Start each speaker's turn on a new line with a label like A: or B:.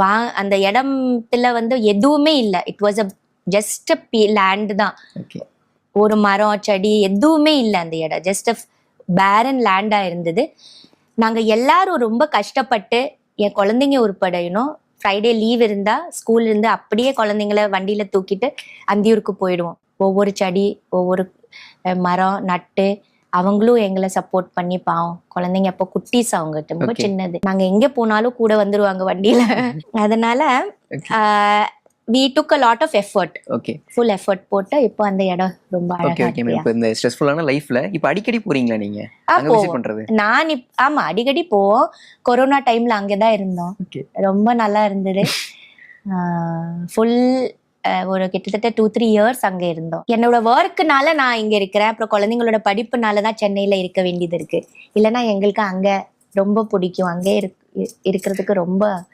A: வா அந்த இடத்துல வந்து எதுவுமே இல்லை. It was a just land தான். ஒரு மரம் செடி எதுவுமே இல்லை அந்த இடம். ஜஸ்ட் பேரன் லேண்டா இருந்தது. நாங்க எல்லாரும் ரொம்ப கஷ்டப்பட்டு என் குழந்தைங்க உருப்படையணும். ஃப்ரைடே லீவ் இருந்தா ஸ்கூல் இருந்து அப்படியே குழந்தைங்கள வண்டியில தூக்கிட்டு அந்தியூருக்கு போயிடுவோம். ஒவ்வொரு செடி ஒவ்வொரு மரம் நட்டு அவங்களும் எங்களை சப்போர்ட் பண்ணி பாவம். குழந்தைங்க அப்போ குட்டீஸ் அவங்க ரொம்ப. சின்னது. நாங்க எங்க போனாலும் கூட வந்துருவாங்க வண்டியில. அதனால. We took a lot of effort
B: okay
A: full effort போட்டு இப்போ அந்த இடம் ரொம்ப அழகா
B: ஓகே இப்போ இந்த ஸ்ட்ரெஸ்ஃபுல்லான லைஃப்ல இப்போ அடிக்கடி போறீங்களா நீங்க? அங்க விசிட். பண்றது?
A: நான் ஆமா அடிக்கடி போவோம் கொரோனா டைம்ல அங்கதான் இருந்தோம்.
B: Okay.
A: ரொம்ப நல்லா இருந்தது. ஃபுல் ஒரு கிட்டத்தட்ட டூ த்ரீ இயர்ஸ் அங்க இருந்தோம். என்னோட ஒர்க்குனால நான் இங்க இருக்கிறேன். அப்புறம் குழந்தைங்களோட படிப்புனால தான் சென்னையில இருக்க வேண்டியது இருக்கு. இல்லைன்னா எங்களுக்கு அங்க ரொம்ப பிடிக்கும். அங்கே இருக்- இருக்கிறதுக்கு ரொம்ப